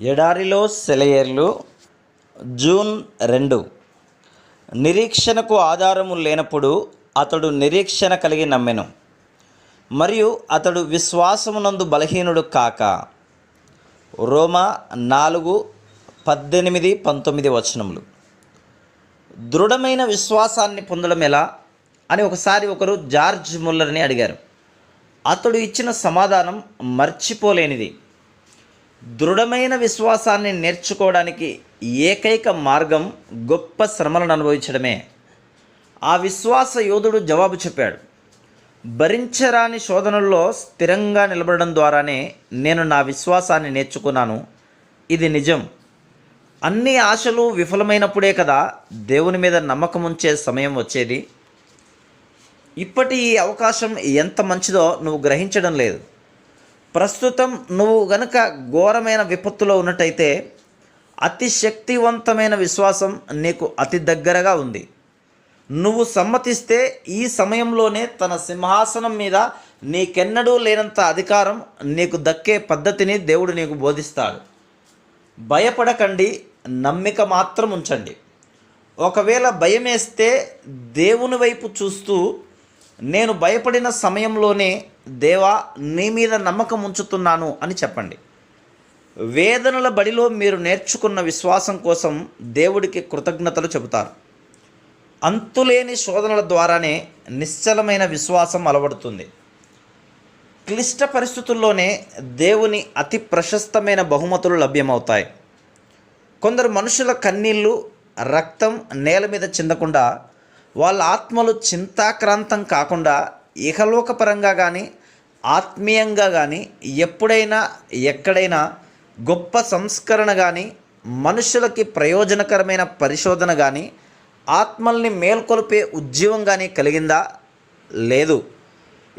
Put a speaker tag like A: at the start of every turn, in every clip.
A: ఎడారిలో సెలయేర్లు జూన్ రెండు. నిరీక్షణకు ఆధారము లేనప్పుడు అతడు నిరీక్షణ కలిగి నమ్మెను. మరియు అతడు విశ్వాసమునందు బలహీనుడు కాక. రోమా నాలుగు పద్దెనిమిది పంతొమ్మిది వచనములు. దృఢమైన విశ్వాసాన్ని పొందడం ఎలా? అని ఒకసారి ఒకరు జార్జ్ ముల్లర్ని అడిగారు. అతడు ఇచ్చిన సమాధానం మర్చిపోలేనిది. దృఢమైన విశ్వాసాన్ని నేర్చుకోవడానికి ఏకైక మార్గం గొప్ప శ్రమలను అనుభవించడమే. ఆ విశ్వాస యోధుడు జవాబు చెప్పాడు భరించరాని శోధనల్లో స్థిరంగా నిలబడడం ద్వారానే నేను నా విశ్వాసాన్ని నేర్చుకున్నాను. ఇది నిజం. అన్ని ఆశలు విఫలమైనప్పుడే కదా దేవుని మీద నమ్మకం ఉంచే సమయం వచ్చేది. ఇప్పటి ఈ అవకాశం ఎంత మంచిదో నువ్వు గ్రహించడం లేదు. ప్రస్తుతం నువ్వు గనుక ఘోరమైన విపత్తులో ఉన్నట్టయితే అతి శక్తివంతమైన విశ్వాసం నీకు అతి దగ్గరగా ఉంది. నువ్వు సమ్మతిస్తే ఈ సమయంలోనే తన సింహాసనం మీద నీకెన్నడూ లేనంత అధికారం నీకు దక్కే పద్ధతిని దేవుడు నీకు బోధిస్తాడు. భయపడకండి నమ్మిక మాత్రం ఉంచండి. ఒకవేళ భయమేస్తే దేవుని వైపు చూస్తూ నేను భయపడిన సమయంలోనే దేవా నీ మీద నమ్మకం ఉంచుతున్నాను అని చెప్పండి. వేదనల బడిలో మీరు నేర్చుకున్న విశ్వాసం కోసం దేవుడికి కృతజ్ఞతలు చెబుతారు. అంతులేని శోధనల ద్వారానే నిశ్చలమైన విశ్వాసం అలవడుతుంది. క్లిష్ట పరిస్థితుల్లోనే దేవుని అతి ప్రశస్తమైన బహుమతులు లభ్యమవుతాయి. కొందరు మనుషుల కన్నీళ్ళు రక్తం నేల మీద చిందకుండా వాళ్ళ ఆత్మలు చింతాక్రాంతం కాకుండా ఇహలోకపరంగా కానీ ఆత్మీయంగా కానీ ఎప్పుడైనా ఎక్కడైనా గొప్ప సంస్కరణ కానీ మనుషులకి ప్రయోజనకరమైన పరిశోధన కానీ ఆత్మల్ని మేల్కొల్పే ఉద్యమం కానీ కలిగిందా? లేదు.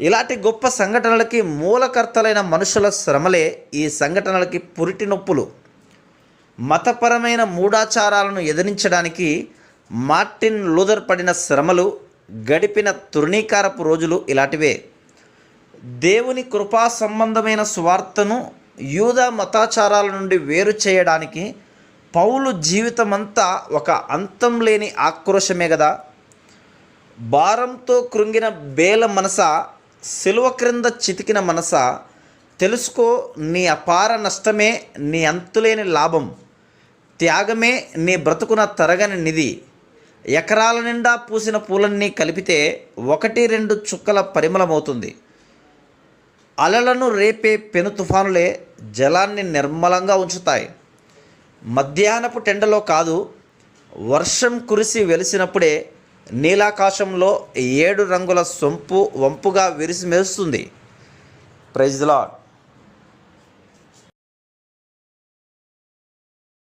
A: ఇలాంటి గొప్ప సంఘటనలకి మూలకర్తలైన మనుషుల శ్రమలే ఈ సంఘటనలకి పురిటి నొప్పులు. మతపరమైన మూఢాచారాలను ఎదిరించడానికి మార్టిన్ లూథర్ పడిన శ్రమలు గడిపిన తృణీకారపు రోజులు ఇలాంటివే. దేవుని కృపా సంబంధమైన సువార్తను యూద మతాచారాల నుండి వేరు చేయడానికి పౌలు జీవితమంతా ఒక అంతం లేని ఆక్రోశమే కదా భారంతో కృంగిన బేల మనస సిలువ క్రింద చితికిన మనస తెలుసుకో నీ అపార నష్టమే నీ అంతులేని లాభం త్యాగమే నీ బ్రతుకున తరగని నిధి. ఎకరాల నిండా పూసిన పూలన్నీ కలిపితే ఒకటి రెండు చుక్కల పరిమళమవుతుంది. అలలను రేపే పెను తుఫానులే జలాన్ని నిర్మలంగా ఉంచుతాయి. మధ్యాహ్నపు టెండలో కాదు వర్షం కురిసి వెలిసినప్పుడే నీలాకాశంలో ఏడు రంగుల సొంపు వంపుగా విరిసి మెరుస్తుంది ప్రైజ్ లాడ్